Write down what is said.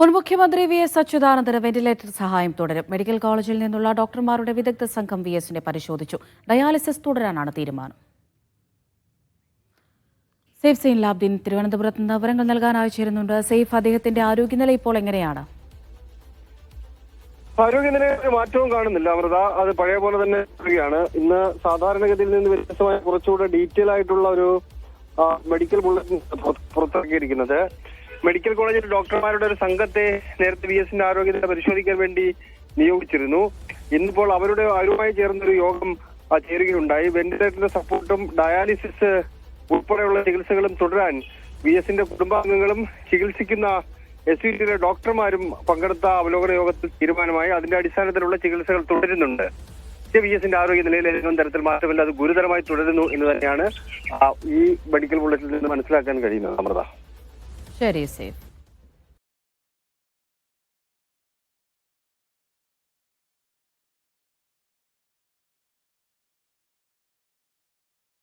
മുൻ മുഖ്യമന്ത്രി V S അച്യുതാനന്ദന് ventilator സഹായം തുടരും. മെഡിക്കൽ കോളേജിൽ നിന്നുള്ള ഡോക്ടർമാരുടെ വിദഗ്ധ സംഘം വി എസിനെ പരിശോധിച്ചു. ഡയാലിസിസ് തുടരാനാണ് തീരുമാനം. സേഫ് സെയിൻ ലാബ്ദീൻ തിരുവനന്തപുരത്ത് നിന്ന് വിവരങ്ങൾ നൽകാൻ ചേരുന്നുണ്ട് സേഫ് അദ്ദേഹത്തിന്റെ ആരോഗ്യനില ഇപ്പോൾ എങ്ങനെയാണ്? ആരോഗ്യനില ഒരു മാറ്റവും കാണുന്നില്ല അമൃത. അത് പഴയ പോലെ തന്നെ തുടരുകയാണ് ഇന്ന് സാധാരണഗതിയിൽ നിന്ന് വ്യത്യസ്തമായ കുറച്ചുകൂടെ ഡീറ്റെയിൽ ആയിട്ടുള്ള ഒരു മെഡിക്കൽ ബുള്ളറ്റിൻ പുറ- പുറത്തിറക്കിയിരിക്കുന്നത്. മെഡിക്കൽ കോളേജിൽ ഡോക്ടർമാരുടെ ഒരു സംഘത്തെ നേരത്തെ വി എസിന്റെ ആരോഗ്യനില പരിശോധിക്കാൻ വേണ്ടി നിയോഗിച്ചിരുന്നു. ഇന്നിപ്പോൾ അവരുടെ അവരുമായി ചേർന്നൊരു യോഗം ചേരുകയുണ്ടായി. വെന്റിലേറ്ററിന്റെ സപ്പോർട്ടും ഡയാലിസിസ് ഉൾപ്പെടെയുള്ള ചികിത്സകളും തുടരാൻ വി എസിന്റെ കുടുംബാംഗങ്ങളും ചികിത്സിക്കുന്ന എസ് യു ടിയിലെ ഡോക്ടർമാരും പങ്കെടുത്ത അവലോകന യോഗത്തിൽ തീരുമാനമായി. അതിന്റെ അടിസ്ഥാനത്തിലുള്ള ചികിത്സകൾ തുടരുന്നുണ്ട്. വി എസിന്റെ ആരോഗ്യ നിലയിൽ ഏതെങ്കിലും തരത്തിൽ മാറ്റമില്ല. അത് ഗുരുതരമായി തുടരുന്നു എന്ന് തന്നെയാണ് ഈ മെഡിക്കൽ ബുള്ളറ്റിൽ നിന്ന് മനസ്സിലാക്കാൻ കഴിയുന്നത് അമൃത. ശരി സേഫ്